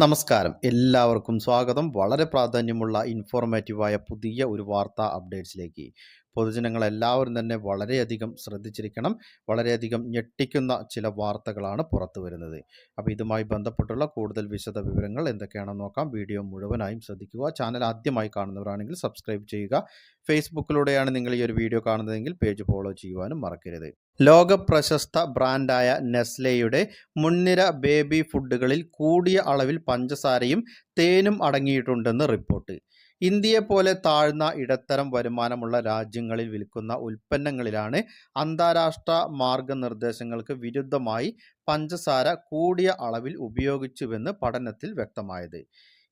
നമസ്കാരം. എല്ലാവർക്കും സ്വാഗതം. വളരെ പ്രാധാന്യമുള്ള ഇൻഫോർമേറ്റീവായ പുതിയ ഒരു വാർത്താ അപ്ഡേറ്റ്സിലേക്ക് പൊതുജനങ്ങൾ എല്ലാവരും തന്നെ വളരെയധികം ശ്രദ്ധിച്ചിരിക്കണം. വളരെയധികം ഞെട്ടിക്കുന്ന ചില വാർത്തകളാണ് പുറത്തു വരുന്നത്. അപ്പോൾ ഇതുമായി ബന്ധപ്പെട്ടുള്ള കൂടുതൽ വിശദ വിവരങ്ങൾ എന്തൊക്കെയാണെന്ന് നോക്കാം. വീഡിയോ മുഴുവനായും ശ്രദ്ധിക്കുക. ചാനൽ ആദ്യമായി കാണുന്നവരാണെങ്കിൽ സബ്സ്ക്രൈബ് ചെയ്യുക. ഫേസ്ബുക്കിലൂടെയാണ് നിങ്ങൾ ഈ ഒരു വീഡിയോ കാണുന്നതെങ്കിൽ പേജ് ഫോളോ ചെയ്യുവാനും മറക്കരുത്. ലോക പ്രശസ്ത ബ്രാൻഡായ നെസ്ലെയുടെ മുൻനിര ബേബി ഫുഡുകളിൽ കൂടിയ അളവിൽ പഞ്ചസാരയും തേനും അടങ്ങിയിട്ടുണ്ടെന്ന് റിപ്പോർട്ട്. ഇന്ത്യയെപ്പോലെ താഴ്ന്ന ഇടത്തരം വരുമാനമുള്ള രാജ്യങ്ങളിൽ വിൽക്കുന്ന ഉൽപ്പന്നങ്ങളിലാണ് അന്താരാഷ്ട്ര മാർഗനിർദ്ദേശങ്ങൾക്ക് വിരുദ്ധമായി പഞ്ചസാര കൂടിയ അളവിൽ ഉപയോഗിച്ചുവെന്ന് പഠനത്തിൽ വ്യക്തമായത്.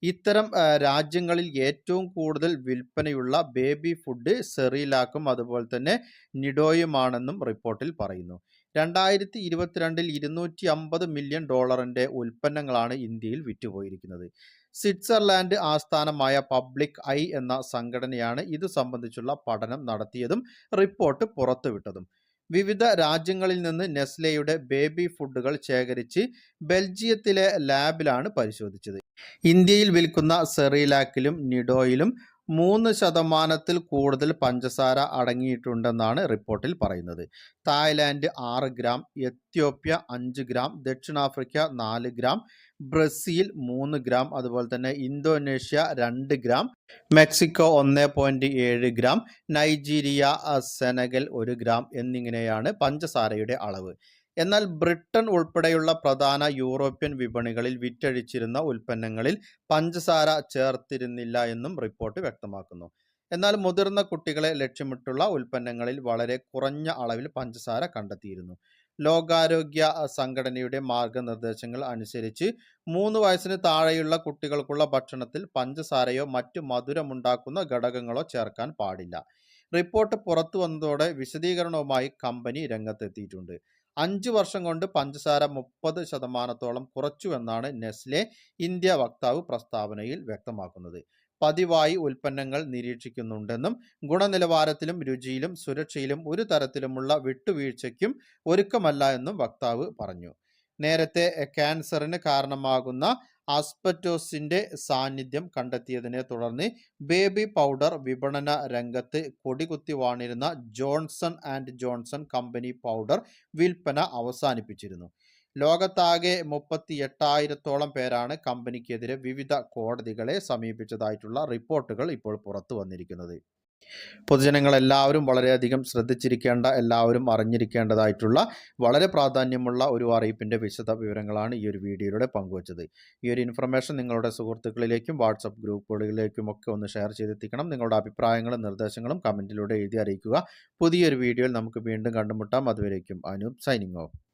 ഇത്തരം രാജ്യങ്ങളിൽ ഏറ്റവും കൂടുതൽ വിൽപ്പനയുള്ള ബേബി ഫുഡ് സെറിലാക്കും അതുപോലെ തന്നെ നിഡോയുമാണെന്നും റിപ്പോർട്ടിൽ പറയുന്നു. രണ്ടായിരത്തി ഇരുപത്തിരണ്ടിൽ ഇരുന്നൂറ്റി അമ്പത് മില്യൺ ഡോളറിന്റെ ഉൽപ്പന്നങ്ങളാണ് ഇന്ത്യയിൽ വിറ്റുപോയിരിക്കുന്നത്. സ്വിറ്റ്സർലാൻഡ് ആസ്ഥാനമായ പബ്ലിക് ഐ എന്ന സംഘടനയാണ് ഇത് സംബന്ധിച്ചുള്ള പഠനം നടത്തിയതും റിപ്പോർട്ട് പുറത്തുവിട്ടതും. വിവിധ രാജ്യങ്ങളിൽ നിന്ന് നെസ്ലെയുടെ ബേബി ഫുഡുകൾ ശേഖരിച്ച് ബെൽജിയത്തിലെ ലാബിലാണ് പരിശോധിച്ചത്. ഇന്ത്യയിൽ വിൽക്കുന്ന സെറിലാക്കിലും നിഡോയിലും മൂന്ന് ശതമാനത്തിൽ കൂടുതൽ പഞ്ചസാര അടങ്ങിയിട്ടുണ്ടെന്നാണ് റിപ്പോർട്ടിൽ പറയുന്നത്. തായ്ലാൻഡ് ആറ് ഗ്രാം എത്യോപ്യ അഞ്ച് ഗ്രാം ദക്ഷിണാഫ്രിക്ക നാല് ഗ്രാം ബ്രസീൽ മൂന്ന് ഗ്രാം അതുപോലെ തന്നെ ഇന്തോനേഷ്യ രണ്ട് ഗ്രാം മെക്സിക്കോ ഒന്ന് പോയിന്റ് ഏഴ് ഗ്രാം നൈജീരിയ സെനഗൽ ഒരു ഗ്രാം എന്നിങ്ങനെയാണ് പഞ്ചസാരയുടെ അളവ്. എന്നാൽ ബ്രിട്ടൻ ഉൾപ്പെടെയുള്ള പ്രധാന യൂറോപ്യൻ വിപണികളിൽ വിറ്റഴിച്ചിരുന്ന ഉൽപ്പന്നങ്ങളിൽ പഞ്ചസാര ചേർത്തിരുന്നില്ല എന്നും റിപ്പോർട്ട് വ്യക്തമാക്കുന്നു. എന്നാൽ മുതിർന്ന കുട്ടികളെ ലക്ഷ്യമിട്ടുള്ള ഉൽപ്പന്നങ്ങളിൽ വളരെ കുറഞ്ഞ അളവിൽ പഞ്ചസാര കണ്ടെത്തിയിരുന്നു. ലോകാരോഗ്യ സംഘടനയുടെ മാർഗനിർദ്ദേശങ്ങൾ അനുസരിച്ച് മൂന്ന് വയസ്സിന് താഴെയുള്ള കുട്ടികൾക്കുള്ള ഭക്ഷണത്തിൽ പഞ്ചസാരയോ മറ്റു മധുരമുണ്ടാക്കുന്ന ഘടകങ്ങളോ ചേർക്കാൻ പാടില്ല. റിപ്പോർട്ട് പുറത്തു വന്നതോടെ വിശദീകരണവുമായി കമ്പനി രംഗത്തെത്തിയിട്ടുണ്ട്. അഞ്ച് വർഷം കൊണ്ട് പഞ്ചസാര മുപ്പത് ശതമാനത്തോളം കുറച്ചുവെന്നാണ് നെസ്ലെ ഇന്ത്യ വക്താവ് പ്രസ്താവനയിൽ വ്യക്തമാക്കുന്നത്. പതിവായി ഉൽപ്പന്നങ്ങൾ നിരീക്ഷിക്കുന്നുണ്ടെന്നും ഗുണനിലവാരത്തിലും രുചിയിലും സുരക്ഷയിലും ഒരു തരത്തിലുമുള്ള വിട്ടുവീഴ്ചയ്ക്കും ഒരുക്കമല്ല എന്നും വക്താവ് പറഞ്ഞു. നേരത്തെ ക്യാൻസറിന് കാരണമാകുന്ന ആസ്പെറ്റോസിന്റെ സാന്നിധ്യം കണ്ടെത്തിയതിനെ തുടർന്ന് ബേബി പൗഡർ വിപണന രംഗത്ത് കൊടികുത്തി വാണിരുന്ന Johnson and Johnson company powder വിൽപ്പന അവസാനിപ്പിച്ചിരുന്നു. ലോകത്താകെ മുപ്പത്തി എട്ടായിരത്തോളം പേരാണ് കമ്പനിക്കെതിരെ വിവിധ കോടതികളെ സമീപിച്ചതായിട്ടുള്ള റിപ്പോർട്ടുകൾ ഇപ്പോൾ പുറത്തു വന്നിരിക്കുന്നത് പൊതുജനങ്ങൾ എല്ലാവരും വളരെയധികം ശ്രദ്ധിച്ചിരിക്കേണ്ട എല്ലാവരും അറിഞ്ഞിരിക്കേണ്ടതായിട്ടുള്ള വളരെ പ്രാധാന്യമുള്ള ഒരു അറിയിപ്പിന്റെ വിശദ വിവരങ്ങളാണ് ഈ ഒരു വീഡിയോയിലൂടെ പങ്കുവച്ചത്. ഈ ഒരു ഇൻഫർമേഷൻ നിങ്ങളുടെ സുഹൃത്തുക്കളിലേക്കും വാട്സപ്പ് ഗ്രൂപ്പുകളിലേക്കും ഒക്കെ ഒന്ന് ഷെയർ ചെയ്തെത്തിക്കണം. നിങ്ങളുടെ അഭിപ്രായങ്ങളും നിർദ്ദേശങ്ങളും കമന്റിലൂടെ എഴുതി അറിയിക്കുക. പുതിയൊരു വീഡിയോയിൽ നമുക്ക് വീണ്ടും കണ്ടുമുട്ടാം. അതുവരേക്കും അനൂപ് സൈനിങ് ഓഫ്.